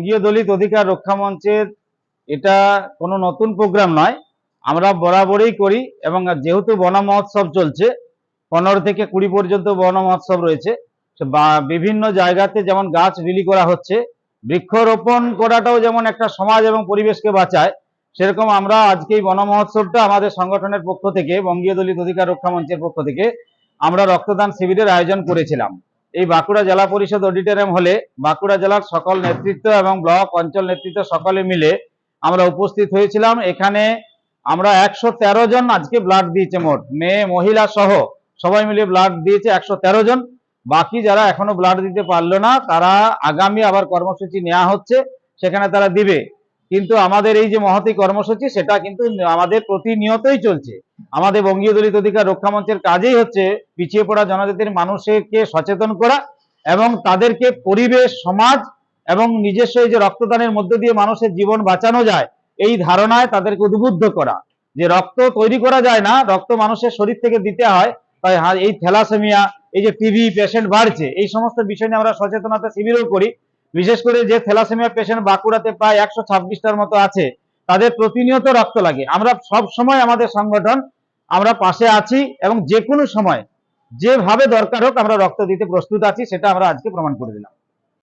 বঙ্গীয় দলিত অধিকার রক্ষা মঞ্চের এটা কোনো নতুন প্রোগ্রাম নয়। আমরা বরাবরই করি এবং যেহেতু বন মহোৎসব চলছে, পনেরো থেকে কুড়ি পর্যন্ত বন মহোৎসব রয়েছে বিভিন্ন জায়গাতে যেমন গাছ বিলি করা হচ্ছে, বৃক্ষরোপণ করাটাও যেমন একটা সমাজ এবং পরিবেশকে বাঁচায়, সেরকম আমরা আজকে এই বন মহোৎসবটা আমাদের সংগঠনের পক্ষ থেকে, বঙ্গীয় দলিত অধিকার রক্ষা মঞ্চের পক্ষ থেকে আমরা রক্তদান শিবিরের আয়োজন করেছিলাম। এই বাঁকুড়া জেলা পরিষদ অডিটোরিয়াম হলে বাঁকুড়া জেলার সকল নেতৃত্ব এবং ব্লক অঞ্চল নেতৃত্ব সকলে মিলে আমরা উপস্থিত হয়েছিলাম। এখানে আমরা একশো তেরো জন আজকে ব্লাড দিয়েছে মোট। মেয়ে, মহিলা সহ সবাই মিলে ব্লাড দিয়েছে একশো তেরো জন। বাকি যারা এখনও ব্লাড দিতে পারল না, তারা আগামী আবার কর্মসূচি নেওয়া হচ্ছে, সেখানে তারা দিবে। কিন্তু আমাদের এই যে মহতি কর্মসূচি, সেটা কিন্তু আমাদের প্রতিনিয়তই চলছে। আমাদের বঙ্গীয় দলিত অধিকার রক্ষা মঞ্চের কাজেই হচ্ছে পিছিয়ে পড়া জনজাতির মানুষকে সচেতন করা এবং তাদেরকে পরিবেশ, সমাজ এবং নিজস্ব এই যে রক্তদানের মধ্য দিয়ে মানুষের জীবন বাঁচানো যায়, এই ধারণায় তাদেরকে উদ্বুদ্ধ করা। যে রক্ত তৈরি করা যায় না, রক্ত মানুষের শরীর থেকে দিতে হয়, তাই এই থ্যালাসেমিয়া, এই যে টিভি পেশেন্ট বাড়ছে, এই সমস্ত বিষয় নিয়ে আমরা সচেতনতা শিবিরও করি। বিশেষ করে যে থ্যালাসেমিয়া পেশেন্ট বাঁকুড়াতে প্রায় একশো ছাব্বিশটার মতো আছে, তাদের প্রতিনিয়ত রক্ত লাগে। আমরা সব সময় আমাদের সংগঠন আমরা পাশে আছি এবং যে কোনো সময় যেভাবে দরকার হোক আমরা রক্ত দিতে প্রস্তুত আছি, সেটা আমরা আজকে প্রমাণ করে দিলাম।